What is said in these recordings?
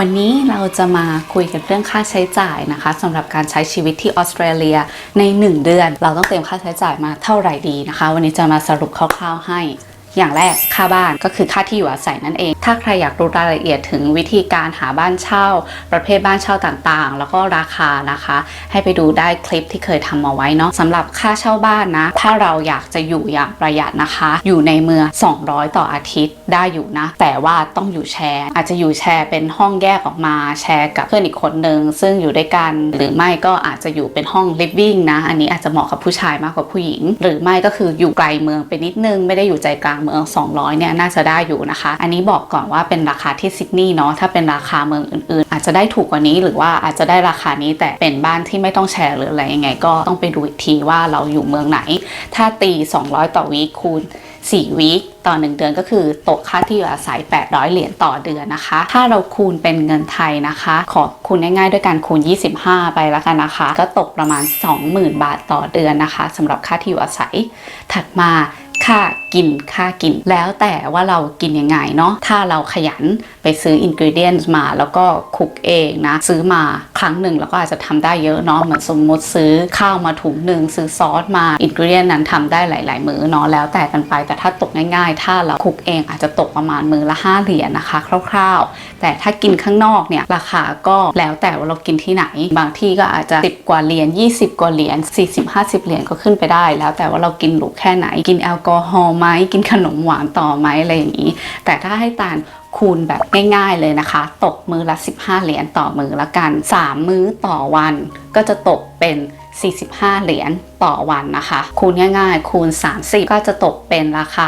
วันนี้เราจะมาคุยกันเรื่องค่าใช้จ่ายนะคะสำหรับการใช้ชีวิตที่ออสเตรเลียใน 1 เดือน เราต้องเตรียมค่าใช้จ่ายมาเท่าไหร่ดีนะคะ วันนี้จะมาสรุปคร่าวๆให้ อย่างแรกค่าบ้านก็คือค่าที่อยู่อาศัยนั่นเอง ถ้าใครอยากรู้รายละเอียดถึงวิธีการหาบ้านเช่า ประเภทบ้านเช่าต่างๆ แล้วก็ราคานะคะ ให้ไปดูได้คลิปที่เคยทำมาไว้เนาะสำหรับค่าเช่าบ้านนะ ถ้าเราอยากจะอยู่อย่างประหยัดนะคะ อยู่ในเมือง 200 ต่ออาทิตย์ได้อยู่นะ แต่ว่าต้องอยู่แชร์ อาจจะอยู่แชร์เป็นห้องแยกออกมาแชร์กับเพื่อนอีกคนนึงซึ่งอยู่ด้วยกัน หรือไม่ก็อาจจะอยู่เป็นห้อง living นะ อันนี้อาจจะเหมาะกับผู้ชายมากกว่าผู้หญิง หรือไม่ก็คืออยู่ไกลเมืองไปนิดนึงไม่ได้อยู่ใจกลางเมือง 200เนี่ยน่าจะได้อยู่นะคะ อันนี้บอกก่อนว่าเป็นราคาที่ซิดนีย์เนาะถ้าเป็นราคาเมืองอื่นๆ อาจจะได้ถูกกว่านี้หรือว่าอาจจะได้ราคานี้แต่เป็นบ้านที่ไม่ต้องแชร์หรืออะไรยังไง ก็ต้องไปดูอีกทีว่าเราอยู่เมืองไหน ถ้าตี 200 ต่อวีคคูณ4วีคต่อ 1 เดือนก็คือตกค่าที่อยู่อาศัย 800 เหรียญต่อเดือนนะคะ ถ้าเราคูณเป็นเงินไทยนะคะ ขอคูณง่ายๆ ด้วยการคูณ 25 ไปแล้วกันนะคะ ก็ตกประมาณ 20,000 บาทต่อเดือนนะคะสำหรับค่าที่อยู่อาศัยถัดมา ค่ากินค่ากิน แล้วแต่ว่าเรากินยังไงเนาะถ้าเราขยันไปซื้ออินก e เดียนมาแล้วก็คุกเองนะ ซื้อมาครั้งหนึ่งแล้วก็อาจจะทำได้เยอะเนาะเหมือนสมมติซื้อข้าวมาถุงหนึ่งซื้อซอสมาอินก e เดียนนั้นทำได้หลาย ๆ มื้อเนาะแล้วแต่กันไปแต่ถ้าตกง่าย ๆ ถ้าเราคุกเองอาจจะตกประมาณมื้อละ 5 เหรียญนะคะ คร่าว ๆ แต่ถ้ากินข้างนอกเนี่ยราคาก็แล้วแต่ว่าเรากินที่ไหน บางที่ก็อาจจะ 10 กว่าเหรียญ20 กว่าเหรียญ40-50 เหรียญก็ขึ้นไปได้ แล้วแต่ว่าเรากินหรูแค่ไหนกินแอลกอฮอล์ไหมกินขนมหวานต่อไหมอะไรอย่างนี้ แต่ถ้าให้ตาลคูณแบบง่ายๆเลยนะคะ ตกมือละ 15 เหรียญต่อมือละกัน 3 มื้อต่อวันก็จะตกเป็น 45 เหรียญต่อวันนะคะ คูณง่ายๆ คูณ 30 ก็จะตกเป็นราคา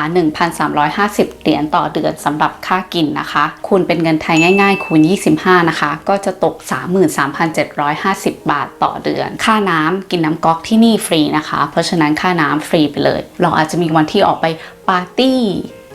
1,350 เหรียญต่อเดือนสำหรับค่ากินนะคะ คูณเป็นเงินไทยง่าย ๆ คูณ 25 นะคะ ก็จะตก 33,750 บาทต่อเดือน ค่าน้ำกินน้ำก๊อกที่นี่ฟรีนะคะ เพราะฉะนั้นค่าน้ำฟรีไปเลย เราอาจจะมีวันที่ออกไปปาร์ตี้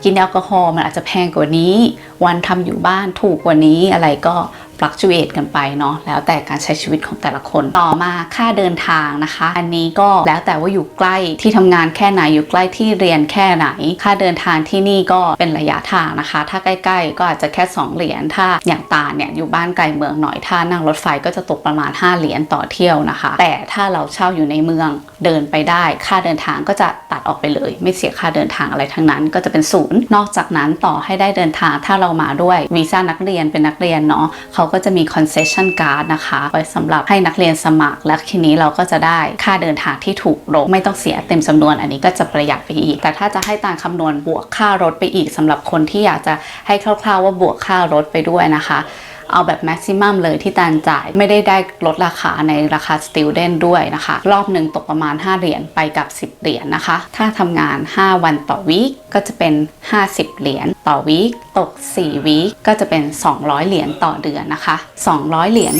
กินแอลกอฮอล์มันอาจจะแพงกว่านี้ วันทำอยู่บ้านถูกกว่านี้อะไรก็ฟลักชูเอตกันไปเนาะแล้วแต่การใช้ชีวิตของแต่ละคน ต่อมาค่าเดินทางนะคะ อันนี้ก็แล้วแต่ว่าอยู่ใกล้ที่ทำงานแค่ไหนอยู่ใกล้ที่เรียนแค่ไหน ค่าเดินทางที่นี่ก็เป็นระยะทางนะคะ ถ้าใกล้ ๆ ก็อาจจะแค่ 2 เหรียญถ้าอย่างตาเนี่ยอยู่บ้านไกลเมืองหน่อยถ้านั่งรถไฟก็จะตกประมาณ 5 เหรียญต่อเที่ยวนะคะ แต่ถ้าเราเช่าอยู่ในเมืองเดินไปได้ ค่าเดินทางก็จะตัดออกไปเลย ไม่เสียค่าเดินทางอะไรทั้งนั้น ก็จะเป็นศูนย์นอกจากนั้นต่อให้ได้เดินทางถ้าเรามาด้วยวีซ่านักเรียนเป็นนักเรียนเนาะเขาาก็จะมี concession card นะคะไว้สำหรับให้นักเรียนสมัคร และทีนี้เราก็จะได้ค่าเดินทางที่ถูกลงไม่ต้องเสียเต็มจำนวนอันนี้ก็จะประหยัดไปอีก แต่ถ้าจะให้ตางคำนวณบวกค่ารถไปอีกสำหรับคนที่อยากจะให้คร่าวๆว่าบวกค่ารถไปด้วยนะคะ เอาแบบแม็กซิมัมเลยที่ตานจ่าย ไม่ได้ได้ลดราคาในราคา student ด้วยนะคะ รอบหนึ่งตกประมาณ 5 เหรียญไปกับ 10 เหรียญนะคะ ถ้าทำงาน 5 วันต่อวีคก็จะเป็น 50 เหรียญต่อวีคตก 4 วีคก็จะเป็น 200 เหรียญต่อเดือนนะคะ 200 เหรียญ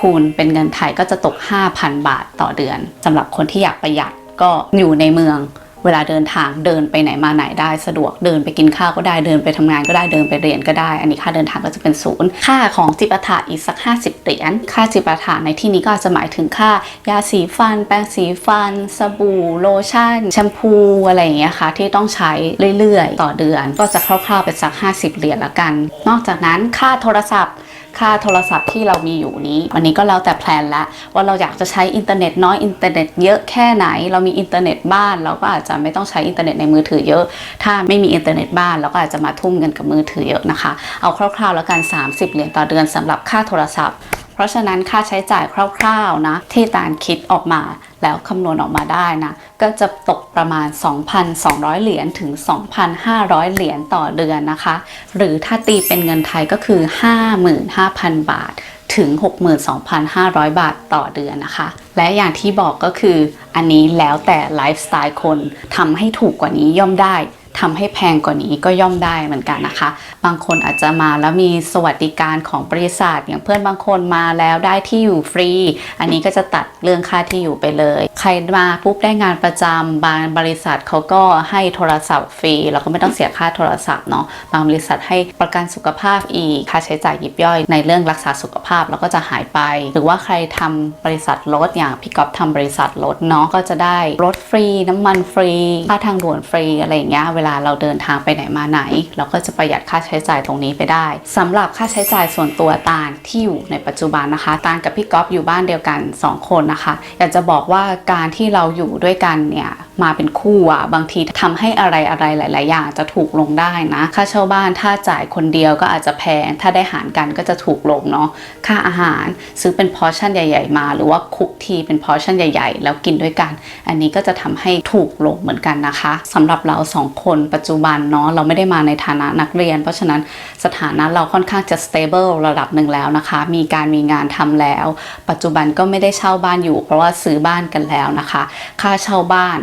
คูณเป็นเงินไทยก็จะตก 5,000 บาทต่อเดือนสำหรับคนที่อยากประหยัดก็อยู่ในเมือง เวลาเดินทางเดินไปไหนมาไหนได้สะดวกเดินไปกินข้าวก็ได้เดินไปทำงานก็ได้เดินไปเรียนก็ได้ อันนี้ค่าเดินทางก็จะเป็นศูนย์ค่าของจิปาถะอีกสัก 50เหรียญค่าจิปาถะในที่นี้ก็จะหมายถึงค่ายาสีฟัน แปรงสีฟัน สบู่โลชั่นแชมพูอะไรอย่างเงี้ยค่ะที่ต้องใช้เรื่อยๆ ต่อเดือน ก็จะคร่าวๆเป็นสัก 50เหรียญละกัน นอกจากนั้นค่าโทรศัพท์ ค่าโทรศัพท์ที่เรามีอยู่นี้ วันนี้ก็แล้วแต่แพลนละว่าเราอยากจะใช้อินเทอร์เน็ตน้อยอินเทอร์เน็ตเยอะแค่ไหน เรามีอินเทอร์เน็ตบ้าน เราก็อาจจะไม่ต้องใช้อินเทอร์เน็ตในมือถือเยอะ ถ้าไม่มีอินเทอร์เน็ตบ้านเราก็อาจจะมาทุ่มเงินกับมือถือเยอะนะคะ เอาคร่าวๆแล้วกัน 30 เหรียญต่อเดือนสำหรับค่าโทรศัพท์ เพราะฉะนั้นค่าใช้จ่ายคร่าวๆนะที่ตาลคิดออกมาแล้วคำนวณออกมาได้นะ ก็จะตกประมาณ 2,200 เหรียญถึง 2,500 เหรียญต่อเดือนนะคะ หรือถ้าตีเป็นเงินไทยก็คือ 55,000 บาทถึง 62,500 บาทต่อเดือนนะคะ และอย่างที่บอกก็คืออันนี้แล้วแต่ไลฟ์สไตล์คนทำให้ถูกกว่านี้ย่อมได้ ทำให้แพงกว่านี้ก็ย่อมได้เหมือนกันนะคะ บางคนอาจจะมาแล้วมีสวัสดิการของบริษัท อย่างเพื่อนบางคนมาแล้วได้ที่อยู่ฟรี อันนี้ก็จะตัดเรื่องค่าที่อยู่ไปเลย ใครมาปุ๊บได้งานประจำบางบริษัทเขาก็ให้โทรศัพท์ฟรีเราก็ไม่ต้องเสียค่าโทรศัพท์เนาะบางบริษัทให้ประกันสุขภาพอีกค่าใช้จ่ายยิบย่อยในเรื่องรักษาสุขภาพแล้วก็จะหายไป หรือว่าใครทำบริษัทรถอย่างพี่ก๊อฟทำบริษัทรถเนาะก็จะได้รถฟรี น้ำมันฟรีค่าทางด่วนฟรีอะไรอย่างเงี้ยเวลาลาเราเดินทางไปไหนมาไหน เราก็จะประหยัดค่าใช้จ่ายตรงนี้ไปได้สำหรับค่าใช้จ่ายส่วนตัวตาลที่อยู่ในปัจจุบันนะคะ ตาลกับพี่ก๊อฟอยู่บ้านเดียวกัน 2 คนนะคะ อยากจะบอกว่าการที่เราอยู่ด้วยกันเนี่ยมาเป็นคู่อะบางทีทำให้อะไรอะไรหลาย ๆ อย่างจะถูกลงได้นะ ค่าเช่าบ้านถ้าจ่ายคนเดียวก็อาจจะแพง ถ้าได้หารกันก็จะถูกลงเนาะค่าอาหารซื้อเป็นพอร์ชั่นใหญ่ ๆ มา หรือว่าคุกทีเป็นพอร์ชั่นใหญ่ ๆ แล้วกินด้วยกัน อันนี้ก็จะทำให้ถูกลงเหมือนกันนะคะสำหรับเราสองคนปัจจุบันเนาะเราไม่ได้มาในฐานะนักเรียน เพราะฉะนั้นสถานะเราค่อนข้างจะ stable ระดับหนึ่งแล้วนะคะ มีการมีงานทำแล้ว ปัจจุบันก็ไม่ได้เช่าบ้านอยู่ เพราะว่าซื้อบ้านกันแล้วนะคะ ค่าเช่าบ้าน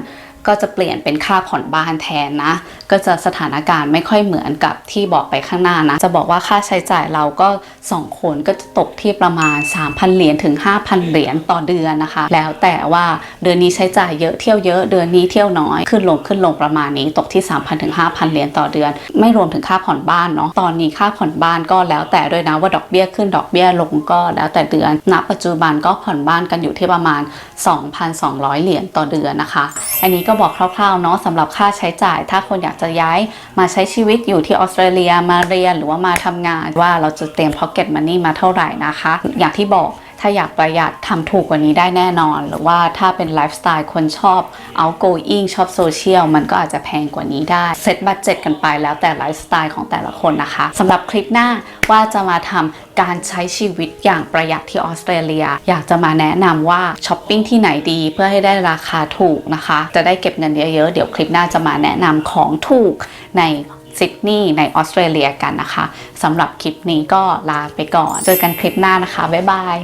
ก็จะเปลี่ยนเป็นค่าผ่อนบ้านแทนนะ ก็จะสถานการณ์ไม่ค่อยเหมือนกับที่บอกไปข้างหน้านะ จะบอกว่าค่าใช้จ่ายเราก็ 2 คนก็จะตกที่ประมาณ 3,000 เหรียญถึง 5,000 เหรียญต่อเดือนนะคะ แล้วแต่ว่าเดือนนี้ใช้จ่ายเยอะเที่ยวเยอะเดือนนี้เที่ยวน้อยขึ้นลงขึ้นลงประมาณนี้ตกที่ 3,000ถึง5,000 เหรียญต่อเดือน ไม่รวมถึงค่าผ่อนบ้านเนาะตอนนี้ค่าผ่อนบ้านก็แล้วแต่ด้วยนะว่าดอกเบี้ยขึ้นดอกเบี้ยลงก็แล้วแต่เดือนณปัจจุบันก็ผ่อนบ้านกันอยู่ที่ประมาณ 2,200 เหรียญต่อเดือนนะคะ อันนี้ก็็บอกคร่าวๆเนาะสำหรับค่าใช้จ่าย ถ้าคนอยากจะย้ายมาใช้ชีวิตอยู่ที่ออสเตรเลียมาเรียนหรือว่ามาทำงานว่าเราจะเตรียม pocket money มาเท่าไหร่นะคะ อย่างที่บอก ถ้าอยากประหยัดทำถูกกว่านี้ได้แน่นอน หรือว่าถ้าเป็นไลฟ์สไตล์คนชอบ outgoing ชอบโซเชียลมันก็อาจจะแพงกว่านี้ได้ เซตบัตเจ็ตกันไปแล้วแต่ไลฟ์สไตล์ของแต่ละคนนะคะสำหรับคลิปหน้าว่าจะมาทำการใช้ชีวิตอย่างประหยัดที่ออสเตรเลีย อยากจะมาแนะนำว่าช้อปปิ้งที่ไหนดีเพื่อให้ได้ราคาถูกนะคะ จะได้เก็บเงินเยอะๆเดี๋ยวคลิปหน้าจะมาแนะนำของถูกในซิดนีย์ในออสเตรเลียกันนะคะสำหรับคลิปนี้ก็ลาไปก่อน เจอกันคลิปหน้านะคะ บ๊ายบาย